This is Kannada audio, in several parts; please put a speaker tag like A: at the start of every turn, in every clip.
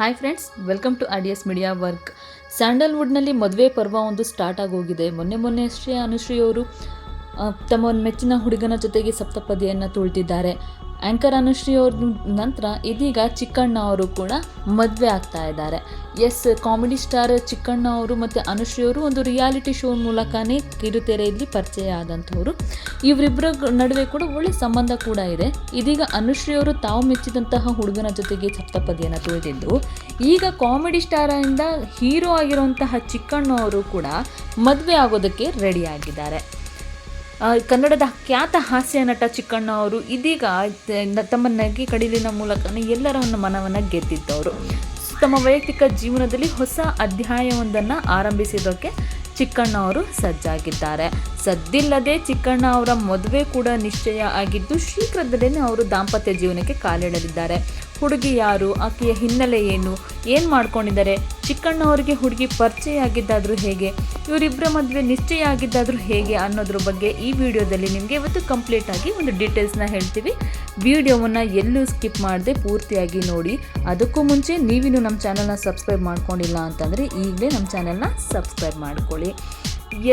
A: Hi friends welcome to audios media work ಸ್ಯಾಂಡಲ್ವುಡ್ನಲ್ಲಿ ಮದುವೆ ಪರ್ವ ಒಂದು ಸ್ಟಾರ್ಟ್ ಆಗೋಗಿದೆ. ಮೊನ್ನೆ ಮೊನ್ನೆ ಅಷ್ಟೇ ಅನುಶ್ರೀ ಅವರು ತಮ್ಮ ಮೆಚ್ಚಿನ ಹುಡುಗನ ಜೊತೆಗೆ ಸಪ್ತಪದಿಯನ್ನು ತುಳಿದಿದ್ದಾರೆ ಆ್ಯಂಕರ್ ಅನುಶ್ರೀ ಅವ್ರ ನಂತರ ಇದೀಗ ಚಿಕ್ಕಣ್ಣ ಅವರು ಕೂಡ ಮದುವೆ ಆಗ್ತಾ ಇದ್ದಾರೆ. ಎಸ್ ಕಾಮಿಡಿ ಸ್ಟಾರ್ ಚಿಕ್ಕಣ್ಣ ಅವರು ಮತ್ತು ಅನುಶ್ರೀ ಅವರು ಒಂದು ರಿಯಾಲಿಟಿ ಶೋ ಮೂಲಕನೇ ಕಿರುತೆರೆಯಲ್ಲಿ ಪರಿಚಯ ಆದಂಥವ್ರು. ಇವರಿಬ್ಬರ ನಡುವೆ ಕೂಡ ಒಳ್ಳೆ ಸಂಬಂಧ ಕೂಡ ಇದೆ. ಇದೀಗ ಅನುಶ್ರೀ ಅವರು ತಾವು ಮೆಚ್ಚಿದಂತಹ ಹುಡುಗನ ಜೊತೆಗೆ ಸಪ್ತಪದಿಯನ್ನು ತುಳಿದಿದ್ದು, ಈಗ ಕಾಮಿಡಿ ಸ್ಟಾರಿಂದ ಹೀರೋ ಆಗಿರುವಂತಹ ಚಿಕ್ಕಣ್ಣ ಅವರು ಕೂಡ ಮದುವೆ ಆಗೋದಕ್ಕೆ ರೆಡಿಯಾಗಿದ್ದಾರೆ ಕನ್ನಡದ ಖ್ಯಾತ ಹಾಸ್ಯ ನಟ ಚಿಕ್ಕಣ್ಣ ಅವರು ಇದೀಗ ತಮ್ಮ ನಗೆ ಕಡಿಲಿನ ಮೂಲಕನೇ ಎಲ್ಲರ ಮನವನ್ನು ಗೆದ್ದಿದ್ದವರು. ತಮ್ಮ ವೈಯಕ್ತಿಕ ಜೀವನದಲ್ಲಿ ಹೊಸ ಅಧ್ಯಾಯವೊಂದನ್ನು ಆರಂಭಿಸಿದ್ದಕ್ಕೆ ಚಿಕ್ಕಣ್ಣ ಅವರು ಸಜ್ಜಾಗಿದ್ದಾರೆ. ಸದ್ದಿಲ್ಲದೆ ಚಿಕ್ಕಣ್ಣ ಅವರ ಮದುವೆ ಕೂಡ ನಿಶ್ಚಯ ಆಗಿದ್ದು ಶೀಘ್ರದಲ್ಲೇ ಅವರು ದಾಂಪತ್ಯ ಜೀವನಕ್ಕೆ ಕಾಲಿಡಲಿದ್ದಾರೆ. ಹುಡುಗಿ ಯಾರು? ಆಕೆಯ ಹಿನ್ನೆಲೆ ಏನು? ಏನು ಮಾಡ್ಕೊಂಡಿದ್ದಾರೆ? ಚಿಕ್ಕಣ್ಣ ಅವರಿಗೆ ಹುಡುಗಿ ಪರಿಚಯ ಆಗಿದ್ದಾದರೂ ಹೇಗೆ? ಇವರಿಬ್ಬರ ಮದುವೆ ನಿಶ್ಚಯ ಆಗಿದ್ದಾದರೂ ಹೇಗೆ ಅನ್ನೋದ್ರ ಬಗ್ಗೆ ಈ ವಿಡಿಯೋದಲ್ಲಿ ನಿಮಗೆ ಇವತ್ತು ಕಂಪ್ಲೀಟ್ ಆಗಿ ಒಂದು ಡೀಟೇಲ್ಸ್ನ ಹೇಳ್ತೀವಿ. ವಿಡಿಯೋವನ್ನು ಎಲ್ಲೂ ಸ್ಕಿಪ್ ಮಾಡದೆ ಪೂರ್ತಿಯಾಗಿ ನೋಡಿ. ಅದಕ್ಕೂ ಮುಂಚೆ ನೀವಿನ್ನೂ ನಮ್ಮ ಚಾನಲ್ನ ಸಬ್ಸ್ಕ್ರೈಬ್ ಮಾಡ್ಕೊಂಡಿಲ್ಲ ಅಂತಂದರೆ ಈಗಲೇ ನಮ್ಮ ಚಾನಲ್ನ ಸಬ್ಸ್ಕ್ರೈಬ್ ಮಾಡ್ಕೊಳ್ಳಿ.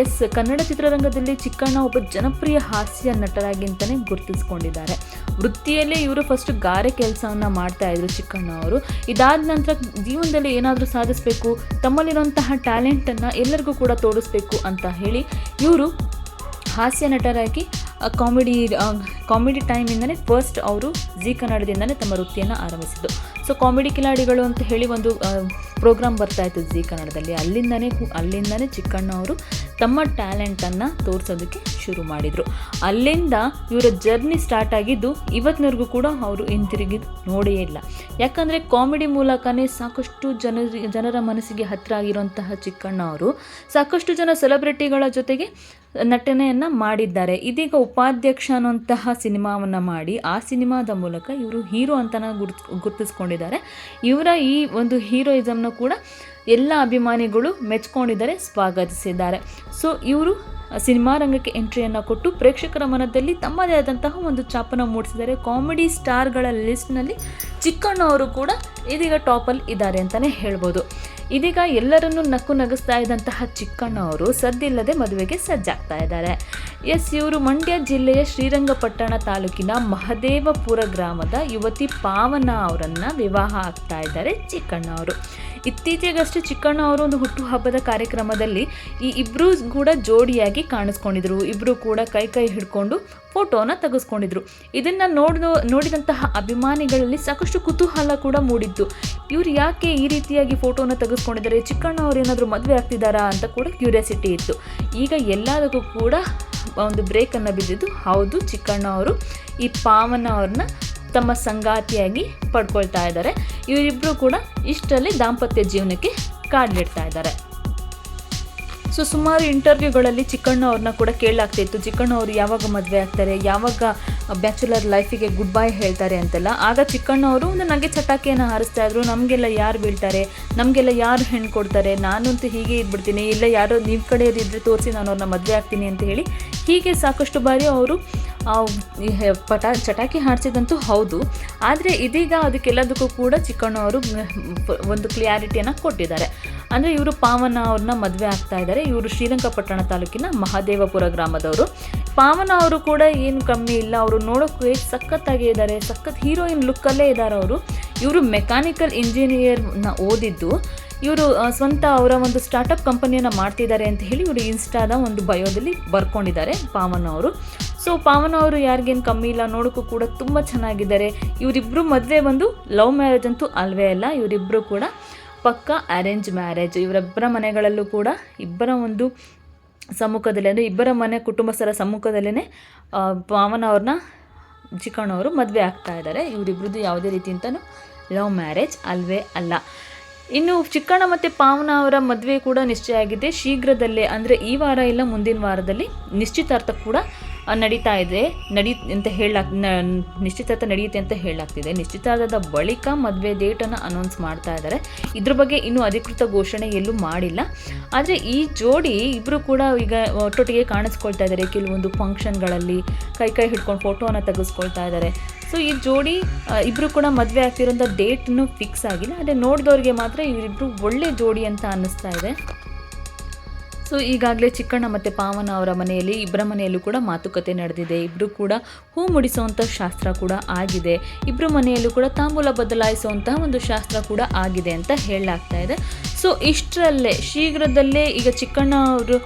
A: ಎಸ್ ಕನ್ನಡ ಚಿತ್ರರಂಗದಲ್ಲಿ ಚಿಕ್ಕಣ್ಣ ಒಬ್ಬ ಜನಪ್ರಿಯ ಹಾಸ್ಯ ನಟರಾಗಿ ಅಂತಲೇ ಗುರುತಿಸ್ಕೊಂಡಿದ್ದಾರೆ. ವೃತ್ತಿಯಲ್ಲೇ ಇವರು ಫಸ್ಟ್ ಗಾರೆ ಕೆಲಸವನ್ನು ಮಾಡ್ತಾ ಇದ್ರು ಚಿಕ್ಕಣ್ಣ ಅವರು. ಇದಾದ ನಂತರ ಜೀವನದಲ್ಲಿ ಏನಾದರೂ ಸಾಧಿಸಬೇಕು, ತಮ್ಮಲ್ಲಿರುವಂತಹ ಟ್ಯಾಲೆಂಟನ್ನು ಎಲ್ಲರಿಗೂ ಕೂಡ ತೋರಿಸ್ಬೇಕು ಅಂತ ಹೇಳಿ ಇವರು ಹಾಸ್ಯ ನಟರಾಗಿ ಕಾಮಿಡಿ ಕಾಮಿಡಿ ಟೈಮಿಂದನೇ ಫಸ್ಟ್ ಅವರು ಜಿ ಕನ್ನಡದಿಂದನೇ ತಮ್ಮ ವೃತ್ತಿಯನ್ನು ಆರಂಭಿಸಿದ್ದು. ಸೊ ಕಾಮಿಡಿ ಕಿಲಾಡಿಗಳು ಅಂತ ಹೇಳಿ ಒಂದು ಪ್ರೋಗ್ರಾಮ್ ಬರ್ತಾ ಇತ್ತು ಜಿ ಕನ್ನಡದಲ್ಲಿ. ಅಲ್ಲಿಂದನೇ ಅಲ್ಲಿಂದನೇ ಚಿಕ್ಕಣ್ಣ ಅವರು ತಮ್ಮ ಟ್ಯಾಲೆಂಟನ್ನು ತೋರಿಸೋದಕ್ಕೆ ಶುರು ಮಾಡಿದರು. ಅಲ್ಲಿಂದ ಇವರ ಜರ್ನಿ ಸ್ಟಾರ್ಟ್ ಆಗಿದ್ದು ಇವತ್ತಿನವರೆಗೂ ಕೂಡ ಅವರು ಹಿಂತಿರುಗಿ ನೋಡೇ ಇಲ್ಲ. ಯಾಕಂದರೆ ಕಾಮಿಡಿ ಮೂಲಕನೇ ಸಾಕಷ್ಟು ಜನ, ಜನರ ಮನಸ್ಸಿಗೆ ಹತ್ತಿರ ಆಗಿರುವಂತಹ ಚಿಕ್ಕಣ್ಣ ಅವರು ಸಾಕಷ್ಟು ಜನ ಸೆಲೆಬ್ರಿಟಿಗಳ ಜೊತೆಗೆ ನಟನೆಯನ್ನು ಮಾಡಿದ್ದಾರೆ. ಇದೀಗ ಉಪಾಧ್ಯಕ್ಷ ಅನ್ನುವಂತಹ ಸಿನಿಮಾವನ್ನು ಮಾಡಿ ಆ ಸಿನಿಮಾದ ಮೂಲಕ ಇವರು ಹೀರೋ ಅಂತನ ಗುರ್ತ್, ಗುರ್ತಿಸ್ಕೊಂಡಿದ್ದಾರೆ. ಇವರ ಈ ಒಂದು ಹೀರೋಯಿಸಮ್ನ ಕೂಡ ಎಲ್ಲ ಅಭಿಮಾನಿಗಳು ಮೆಚ್ಕೊಂಡಿದ್ದಾರೆ, ಸ್ವಾಗತಿಸಿದ್ದಾರೆ. ಸೊ, ಇವರು ಸಿನಿಮಾ ರಂಗಕ್ಕೆ ಎಂಟ್ರಿಯನ್ನು ಕೊಟ್ಟು ಪ್ರೇಕ್ಷಕರ ಮನದಲ್ಲಿ ತಮ್ಮದೇ ಆದಂತಹ ಒಂದು ಛಾಪನ್ನು ಮೂಡಿಸಿದ್ದಾರೆ. ಕಾಮಿಡಿ ಸ್ಟಾರ್ಗಳ ಲಿಸ್ಟ್ನಲ್ಲಿ ಚಿಕ್ಕಣ್ಣ ಅವರು ಕೂಡ ಇದೀಗ ಟಾಪಲ್ಲಿ ಇದ್ದಾರೆ ಅಂತಲೇ ಹೇಳ್ಬೋದು. ಇದೀಗ ಎಲ್ಲರನ್ನೂ ನಕ್ಕು ನಗಿಸ್ತಾ ಇದ್ದಂತಹ ಚಿಕ್ಕಣ್ಣ ಅವರು ಸದ್ದಿಲ್ಲದೆ ಮದುವೆಗೆ ಸಜ್ಜಾಗ್ತಾ ಇದ್ದಾರೆ. ಎಸ್, ಇವರು ಮಂಡ್ಯ ಜಿಲ್ಲೆಯ ಶ್ರೀರಂಗಪಟ್ಟಣ ತಾಲೂಕಿನ ಮಹದೇವಪುರ ಗ್ರಾಮದ ಯುವತಿ ಪಾವನ ಅವರನ್ನು ವಿವಾಹ ಆಗ್ತಾ ಇದ್ದಾರೆ ಚಿಕ್ಕಣ್ಣ ಅವರು. ಇತ್ತೀಚೆಗಷ್ಟೇ ಚಿಕ್ಕಣ್ಣ ಅವರು ಒಂದು ಹುಟ್ಟುಹಬ್ಬದ ಕಾರ್ಯಕ್ರಮದಲ್ಲಿ ಈ ಇಬ್ಬರೂ ಕೂಡ ಜೋಡಿಯಾಗಿ ಕಾಣಿಸ್ಕೊಂಡಿದ್ರು. ಇಬ್ಬರು ಕೂಡ ಕೈ ಕೈ ಹಿಡ್ಕೊಂಡು ಫೋಟೋನ ತೆಗೆಸ್ಕೊಂಡಿದ್ರು. ಇದನ್ನು ನೋಡಿದ, ನೋಡಿದಂತಹ ಅಭಿಮಾನಿಗಳಲ್ಲಿ ಸಾಕಷ್ಟು ಕುತೂಹಲ ಕೂಡ ಮೂಡಿತ್ತು. ಇವ್ರು ಯಾಕೆ ಈ ರೀತಿಯಾಗಿ ಫೋಟೋನ ತೆಗೆಸ್ಕೊಂಡಿದ್ದಾರೆ? ಚಿಕ್ಕಣ್ಣ ಅವ್ರು ಏನಾದರೂ ಮದುವೆ ಆಗ್ತಿದ್ದಾರಾ ಅಂತ ಕೂಡ ಕ್ಯೂರಿಯಾಸಿಟಿ ಇತ್ತು. ಈಗ ಎಲ್ಲದಕ್ಕೂ ಕೂಡ ಒಂದು ಬ್ರೇಕನ್ನು ಬಿದ್ದಿದ್ದು, ಹೌದು ಚಿಕ್ಕಣ್ಣ ಅವರು, ಈ ಪಾವನ ಅವ್ರನ್ನ ತಮ್ಮ ಸಂಗಾತಿಯಾಗಿ ಪಡ್ಕೊಳ್ತಾ ಇದ್ದಾರೆ. ಇವರಿಬ್ಬರು ಕೂಡ ಇಷ್ಟರಲ್ಲಿ ದಾಂಪತ್ಯ ಜೀವನಕ್ಕೆ ಕಾಲಿಡ್ತಾ ಇದ್ದಾರೆ. ಸೊ ಸುಮಾರು ಇಂಟರ್ವ್ಯೂಗಳಲ್ಲಿ ಚಿಕ್ಕಣ್ಣ ಅವ್ರನ್ನ ಕೂಡ ಕೇಳಲಾಗ್ತಿತ್ತು ಚಿಕ್ಕಣ್ಣ ಅವರು ಯಾವಾಗ ಮದುವೆ ಆಗ್ತಾರೆ, ಯಾವಾಗ ಬ್ಯಾಚುಲರ್ ಲೈಫಿಗೆ ಗುಡ್ ಬೈ ಹೇಳ್ತಾರೆ ಅಂತೆಲ್ಲ. ಆಗ ಚಿಕ್ಕಣ್ಣ ಅವರು ಒಂದು ನನಗೆ ಚಟಾಕಿಯನ್ನು ಹಾರಿಸ್ತಾ ಇದ್ರು. ನಮಗೆಲ್ಲ ಯಾರು ಬೀಳ್ತಾರೆ, ನಮಗೆಲ್ಲ ಯಾರು ಹೆಣ್ಣು ಕೊಡ್ತಾರೆ, ನಾನಂತೂ ಹೀಗೆ ಇದ್ಬಿಡ್ತೀನಿ, ಇಲ್ಲ ಯಾರೋ ನಿಮ್ಮ ಕಡೆ ಇದ್ದರೆ ತೋರಿಸಿ ನಾನು ಅವ್ರನ್ನ ಮದುವೆ ಆಗ್ತೀನಿ ಅಂತ ಹೇಳಿ ಹೀಗೆ ಸಾಕಷ್ಟು ಬಾರಿ ಅವರು ಪಟ, ಚಟಾಕಿ ಹಾರಿಸಿದಂತೂ ಹೌದು. ಆದರೆ ಇದೀಗ ಅದಕ್ಕೆಲ್ಲದಕ್ಕೂ ಕೂಡ ಚಿಕ್ಕಣ್ಣವರು ಒಂದು ಕ್ಲಿಯಾರಿಟಿಯನ್ನು ಕೊಟ್ಟಿದ್ದಾರೆ. ಅಂದರೆ ಇವರು ಪಾವನ ಅವ್ರನ್ನ ಮದುವೆ ಆಗ್ತಾ ಇದ್ದಾರೆ. ಇವರು ಶ್ರೀರಂಗಪಟ್ಟಣ ತಾಲೂಕಿನ ಮಹಾದೇವಪುರ ಗ್ರಾಮದವರು. ಪಾವನ ಅವರು ಕೂಡ ಏನು ಕಮ್ಮಿ ಇಲ್ಲ. ಅವರು ನೋಡೋಕ್ಕೆ ಸಖತ್ತಾಗೇ ಇದ್ದಾರೆ. ಸಖತ್ ಹೀರೋಯಿನ್ ಲುಕ್ಕಲ್ಲೇ ಇದ್ದಾರೆ ಅವರು. ಇವರು ಮೆಕ್ಯಾನಿಕಲ್ ಇಂಜಿನಿಯರ್ನ ಓದಿದ್ದು, ಇವರು ಸ್ವಂತ ಅವರ ಒಂದು ಸ್ಟಾರ್ಟಪ್ ಕಂಪನಿಯನ್ನು ಮಾಡ್ತಿದ್ದಾರೆ ಅಂತ ಹೇಳಿ ಇವರು ಇನ್ಸ್ಟಾದ ಒಂದು ಬಯೋದಲ್ಲಿ ಬರ್ಕೊಂಡಿದ್ದಾರೆ ಪಾವನ ಅವರು. ಸೊ ಪಾವನ ಅವರು ಯಾರಿಗೇನು ಕಮ್ಮಿ ಇಲ್ಲ ನೋಡೋಕ್ಕೂ ಕೂಡ ತುಂಬ ಚೆನ್ನಾಗಿದ್ದಾರೆ. ಇವರಿಬ್ಬರು ಮದುವೆ ಬಂದು ಲವ್ ಮ್ಯಾರೇಜ್ ಅಂತೂ ಅಲ್ವೇ ಅಲ್ಲ ಇವರಿಬ್ಬರು ಕೂಡ ಪಕ್ಕ ಅರೇಂಜ್ ಮ್ಯಾರೇಜ್ ಇವರಿಬ್ಬರ ಮನೆಗಳಲ್ಲೂ ಕೂಡ ಇಬ್ಬರ ಒಂದು ಸಮ್ಮುಖದಲ್ಲಿ ಅಂದರೆ ಇಬ್ಬರ ಮನೆ ಕುಟುಂಬಸ್ಥರ ಸಮ್ಮುಖದಲ್ಲೇ ಪಾವನ ಅವ್ರನ್ನ ಚಿಕ್ಕಣ್ಣವರು ಮದುವೆ ಆಗ್ತಾ ಇದ್ದಾರೆ. ಇವರಿಬ್ರದ್ದು ಯಾವುದೇ ರೀತಿಯಿಂದನೂ ಲವ್ ಮ್ಯಾರೇಜ್ ಅಲ್ವೇ ಅಲ್ಲ. ಇನ್ನು ಚಿಕ್ಕಣ್ಣ ಮತ್ತು ಪಾವನ ಅವರ ಮದುವೆ ಕೂಡ ನಿಶ್ಚಯ ಆಗಿದೆ. ಶೀಘ್ರದಲ್ಲೇ ಅಂದರೆ ಈ ವಾರ ಇಲ್ಲ, ಮುಂದಿನ ವಾರದಲ್ಲಿ ನಿಶ್ಚಿತಾರ್ಥ ಕೂಡ ನಡೀತಾ ಇದೆ. ನಡಿ ಅಂತ ಹೇಳಾಕ್ ನಿಶ್ಚಿತಾರ್ಥ ನಡೆಯುತ್ತೆ ಅಂತ ಹೇಳಲಾಗ್ತಿದೆ ನಿಶ್ಚಿತಾರ್ಥದ ಬಳಿಕ ಮದುವೆ ಡೇಟನ್ನು ಅನೌನ್ಸ್ ಮಾಡ್ತಾ ಇದ್ದಾರೆ ಇದ್ರ ಬಗ್ಗೆ ಇನ್ನೂ ಅಧಿಕೃತ ಘೋಷಣೆ ಎಲ್ಲೂ ಮಾಡಿಲ್ಲ. ಆದರೆ ಈ ಜೋಡಿ ಇಬ್ಬರು ಕೂಡ ಈಗ ಒಟ್ಟೊಟ್ಟಿಗೆ ಕಾಣಿಸ್ಕೊಳ್ತಾ ಇದ್ದಾರೆ ಕೆಲವೊಂದು ಫಂಕ್ಷನ್ಗಳಲ್ಲಿ ಕೈ ಕೈ ಹಿಡ್ಕೊಂಡು ಫೋಟೋನ ತೆಗೆಸ್ಕೊಳ್ತಾ ಇದ್ದಾರೆ ಸೊ ಈ ಜೋಡಿ ಇಬ್ಬರು ಕೂಡ ಮದುವೆ ಆಗ್ತಿರೋಂಥ ಡೇಟ್ನು ಫಿಕ್ಸ್ ಆಗಿಲ್ಲ. ಆದರೆ ನೋಡಿದವ್ರಿಗೆ ಮಾತ್ರ ಇವರಿಬ್ಬರು ಒಳ್ಳೆ ಜೋಡಿ ಅಂತ ಅನ್ನಿಸ್ತಾ ಇದೆ. ಸೊ ಈಗಾಗಲೇ ಚಿಕ್ಕಣ್ಣ ಮತ್ತು ಪಾವನ ಅವರ ಮನೆಯಲ್ಲಿ, ಇಬ್ಬರ ಮನೆಯಲ್ಲೂ ಕೂಡ ಮಾತುಕತೆ ನಡೆದಿದೆ. ಇಬ್ಬರು ಕೂಡ ಹೂ ಮುಡಿಸುವಂಥ ಶಾಸ್ತ್ರ ಕೂಡ ಆಗಿದೆ. ಇಬ್ಬರ ಮನೆಯಲ್ಲೂ ಕೂಡ ತಾಂಬೂಲ ಬದಲಾಯಿಸುವಂತಹ ಒಂದು ಶಾಸ್ತ್ರ ಕೂಡ ಆಗಿದೆ ಅಂತ ಹೇಳಲಾಗ್ತಾ ಇದೆ. ಸೊ ಇಷ್ಟರಲ್ಲೇ, ಶೀಘ್ರದಲ್ಲೇ ಈಗ ಚಿಕ್ಕಣ್ಣ ಅವರು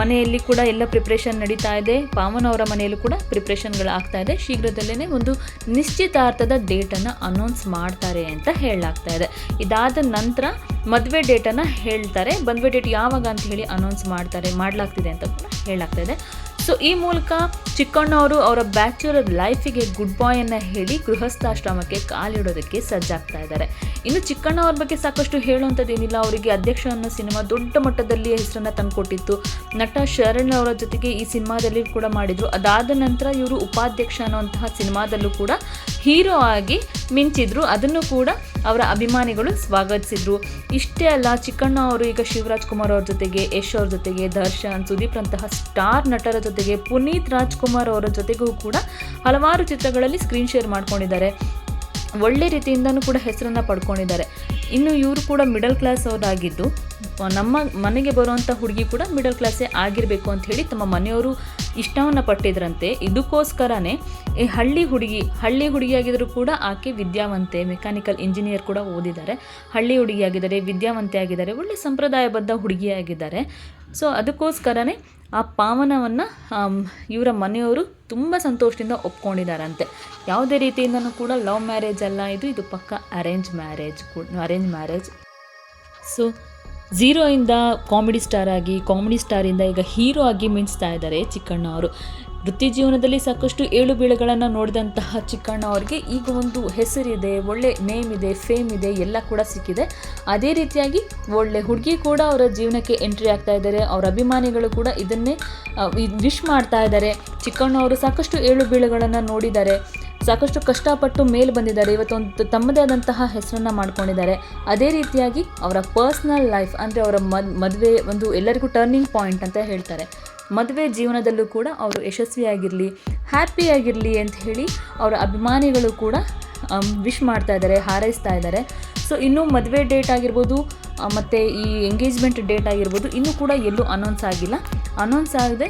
A: ಮನೆಯಲ್ಲಿ ಕೂಡ ಎಲ್ಲ ಪ್ರಿಪ್ರೇಷನ್ ನಡೀತಾ ಇದೆ. ಪಾವನ ಅವರ ಮನೆಯಲ್ಲೂ ಕೂಡ ಪ್ರಿಪ್ರೇಷನ್ಗಳು ಆಗ್ತಾ ಇದೆ. ಶೀಘ್ರದಲ್ಲೇ ಒಂದು ನಿಶ್ಚಿತಾರ್ಥದ ಡೇಟನ್ನು ಅನೌನ್ಸ್ ಮಾಡ್ತಾರೆ ಅಂತ ಹೇಳಲಾಗ್ತಾ ಇದೆ. ಇದಾದ ನಂತರ ಮದುವೆ ಡೇಟನ್ನು ಹೇಳ್ತಾರೆ. ಮದುವೆ ಡೇಟ್ ಯಾವಾಗ ಅಂತ ಹೇಳಿ ಅನೌನ್ಸ್ ಮಾಡ್ತಾರೆ, ಮಾಡಲಾಗ್ತಿದೆ ಅಂತ ಕೂಡ ಹೇಳಲಾಗ್ತಾ ಇದೆ. ಸೊ ಈ ಮೂಲಕ ಚಿಕ್ಕಣ್ಣವರು ಅವರ ಬ್ಯಾಚುಲರ್ ಲೈಫಿಗೆ ಗುಡ್ ಬಾಯ್ ಅನ್ನ ಹೇಳಿ ಗೃಹಸ್ಥಾಶ್ರಮಕ್ಕೆ ಕಾಲಿಡೋದಕ್ಕೆ ಸಜ್ಜಾಗ್ತಾ ಇದ್ದಾರೆ. ಇನ್ನು ಚಿಕ್ಕಣ್ಣ ಅವ್ರ ಬಗ್ಗೆ ಸಾಕಷ್ಟು ಹೇಳುವಂಥದ್ದು ಏನಿಲ್ಲ ಅವರಿಗೆ ಅಧ್ಯಕ್ಷ ಅನ್ನೋ ಸಿನಿಮಾ ದೊಡ್ಡ ಮಟ್ಟದಲ್ಲಿ ಹೆಸರನ್ನು ತಂದುಕೊಟ್ಟಿತ್ತು. ನಟ ಶರಣ್ ಅವರ ಜೊತೆಗೆ ಈ ಸಿನಿಮಾದಲ್ಲಿ ಕೂಡ ಮಾಡಿದ್ರು. ಅದಾದ ನಂತರ ಇವರು ಉಪಾಧ್ಯಕ್ಷ ಅನ್ನುವಂತಹ ಸಿನಿಮಾದಲ್ಲೂ ಕೂಡ ಹೀರೋ ಆಗಿ ಮಿಂಚಿದ್ರು. ಅದನ್ನು ಕೂಡ ಅವರ ಅಭಿಮಾನಿಗಳು ಸ್ವಾಗತಿಸಿದ್ರು. ಇಷ್ಟೇ ಅಲ್ಲ, ಚಿಕ್ಕಣ್ಣ ಅವರು ಈಗ ಶಿವರಾಜ್ ಕುಮಾರ್ ಅವ್ರ ಜೊತೆಗೆ, ಯಶ್ ಅವ್ರ ಜೊತೆಗೆ, ದರ್ಶನ್, ಸುದೀಪ್ ಅಂತಹ ಸ್ಟಾರ್ ನಟರ ಜೊತೆಗೆ ಪುನೀತ್ ರಾಜ್ಕುಮಾರ್ ಅವರ ಜೊತೆಗೂ ಕೂಡ ಹಲವಾರು ಚಿತ್ರಗಳಲ್ಲಿ ಸ್ಕ್ರೀನ್ ಶೇರ್ ಮಾಡ್ಕೊಂಡಿದ್ದಾರೆ. ಒಳ್ಳೆ ರೀತಿಯಿಂದನೂ ಕೂಡ ಹೆಸರನ್ನು ಪಡ್ಕೊಂಡಿದ್ದಾರೆ. ಇನ್ನು ಇವರು ಕೂಡ ಮಿಡಲ್ ಕ್ಲಾಸ್ ಅವರಾಗಿದ್ದು, ನಮ್ಮ ಮನೆಗೆ ಬರುವಂಥ ಹುಡುಗಿ ಕೂಡ ಮಿಡಲ್ ಕ್ಲಾಸೇ ಆಗಿರಬೇಕು ಅಂತ ಹೇಳಿ ತಮ್ಮ ಮನೆಯವರು ಇಷ್ಟವನ್ನು ಪಟ್ಟಿದ್ರಂತೆ. ಇದಕ್ಕೋಸ್ಕರನೇ ಈ ಹಳ್ಳಿ ಹುಡುಗಿ, ಹಳ್ಳಿ ಹುಡುಗಿಯಾಗಿದ್ದರೂ ಕೂಡ ಆಕೆ ವಿದ್ಯಾವಂತೆ ಮೆಕ್ಯಾನಿಕಲ್ ಇಂಜಿನಿಯರ್ ಕೂಡ ಓದಿದ್ದಾರೆ. ಹಳ್ಳಿ ಹುಡುಗಿಯಾಗಿದ್ದಾರೆ, ವಿದ್ಯಾವಂತೆ ಆಗಿದ್ದಾರೆ, ಒಳ್ಳೆ ಸಂಪ್ರದಾಯಬದ್ಧ ಹುಡುಗಿಯಾಗಿದ್ದಾರೆ. ಸೊ ಅದಕ್ಕೋಸ್ಕರನೇ ಆ ಪಾವನವನ್ನು ಇವರ ಮನೆಯವರು ತುಂಬ ಸಂತೋಷದಿಂದ ಒಪ್ಕೊಂಡಿದ್ದಾರಂತೆ. ಯಾವುದೇ ರೀತಿಯಿಂದನೂ ಕೂಡ ಲವ್ ಮ್ಯಾರೇಜ್ ಅಲ್ಲ ಇದು ಇದು ಪಕ್ಕ arrange marriage arrange marriage so ಝೀರೋಯಿಂದ comedy star ಆಗಿ ಕಾಮಿಡಿ ಸ್ಟಾರಿಂದ ಈಗ ಹೀರೋ ಆಗಿ ಮಿಂಚ್ತಾ ಇದ್ದಾರೆ ಚಿಕ್ಕಣ್ಣ ಅವರು ವೃತ್ತಿ ಜೀವನದಲ್ಲಿ ಸಾಕಷ್ಟು ಏಳು ಬೀಳುಗಳನ್ನು ನೋಡಿದಂತಹ ಚಿಕ್ಕಣ್ಣ ಅವರಿಗೆ ಈಗ ಒಂದು ಹೆಸರಿದೆ, ಒಳ್ಳೆ ನೇಮ್ ಇದೆ ಫೇಮ್ ಇದೆ, ಎಲ್ಲ ಕೂಡ ಸಿಕ್ಕಿದೆ. ಅದೇ ರೀತಿಯಾಗಿ ಒಳ್ಳೆ ಹುಡುಗಿ ಕೂಡ ಅವರ ಜೀವನಕ್ಕೆ ಎಂಟ್ರಿ ಆಗ್ತಾ ಇದ್ದಾರೆ. ಅವರ ಅಭಿಮಾನಿಗಳು ಕೂಡ ಇದನ್ನೇ ವಿಶ್ ಮಾಡ್ತಾ ಇದ್ದಾರೆ. ಚಿಕ್ಕಣ್ಣ ಅವರು ಸಾಕಷ್ಟು ಏಳು ಬೀಳುಗಳನ್ನು ನೋಡಿದ್ದಾರೆ. ಸಾಕಷ್ಟು ಕಷ್ಟಪಟ್ಟು ಮೇಲೆ ಬಂದಿದ್ದಾರೆ. ಇವತ್ತೊಂದು ತಮ್ಮದೇ ಆದಂತಹ ಹೆಸರನ್ನು ಮಾಡ್ಕೊಂಡಿದ್ದಾರೆ. ಅದೇ ರೀತಿಯಾಗಿ ಅವರ ಪರ್ಸ್ನಲ್ ಲೈಫ್ ಅಂದರೆ ಅವರ ಮದ್, ಮದುವೆ ಒಂದು ಎಲ್ಲರಿಗೂ ಟರ್ನಿಂಗ್ ಪಾಯಿಂಟ್ ಅಂತ ಹೇಳ್ತಾರೆ. ಮದುವೆ ಜೀವನದಲ್ಲೂ ಕೂಡ ಅವರು ಯಶಸ್ವಿಯಾಗಿರಲಿ, ಹ್ಯಾಪಿಯಾಗಿರಲಿ ಅಂತ ಹೇಳಿ ಅವರ ಅಭಿಮಾನಿಗಳು ಕೂಡ ವಿಶ್ ಮಾಡ್ತಾ ಇದ್ದಾರೆ, ಹಾರೈಸ್ತಾ ಇದ್ದಾರೆ. ಸೊ ಇನ್ನೂ ಮದುವೆ ಡೇಟ್ ಆಗಿರ್ಬೋದು ಮತ್ತು ಈ ಎಂಗೇಜ್ಮೆಂಟ್ ಡೇಟ್ ಆಗಿರ್ಬೋದು, ಇನ್ನೂ ಕೂಡ ಎಲ್ಲೂ ಅನೌನ್ಸ್ ಆಗಿಲ್ಲ. ಅನೌನ್ಸ್ ಆಗದೆ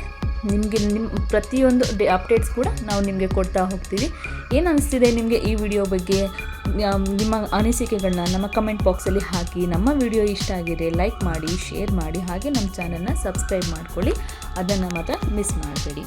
A: ನಿಮಗೆ ನಿಮ್ಮ ಪ್ರತಿಯೊಂದು ಡೇ ಅಪ್ಡೇಟ್ಸ್ ಕೂಡ ನಾವು ನಿಮಗೆ ಕೊಡ್ತಾ ಹೋಗ್ತೀವಿ. ಏನು ಅನಿಸ್ತಿದೆ ನಿಮಗೆ ಈ ವಿಡಿಯೋ ಬಗ್ಗೆ? ನಿಮ್ಮ ಅನಿಸಿಕೆಗಳನ್ನ ನಮ್ಮ ಕಮೆಂಟ್ ಬಾಕ್ಸಲ್ಲಿ ಹಾಕಿ, ನಮ್ಮ ವಿಡಿಯೋ ಇಷ್ಟ ಆಗಿದೆ ಲೈಕ್ ಮಾಡಿ ಶೇರ್ ಮಾಡಿ, ಹಾಗೆ ನಮ್ಮ ಚಾನಲ್ನ ಸಬ್ಸ್ಕ್ರೈಬ್ ಮಾಡ್ಕೊಳ್ಳಿ. ಅದನ್ನು ಮಾತ್ರ ಮಿಸ್ ಮಾಡಬೇಡಿ.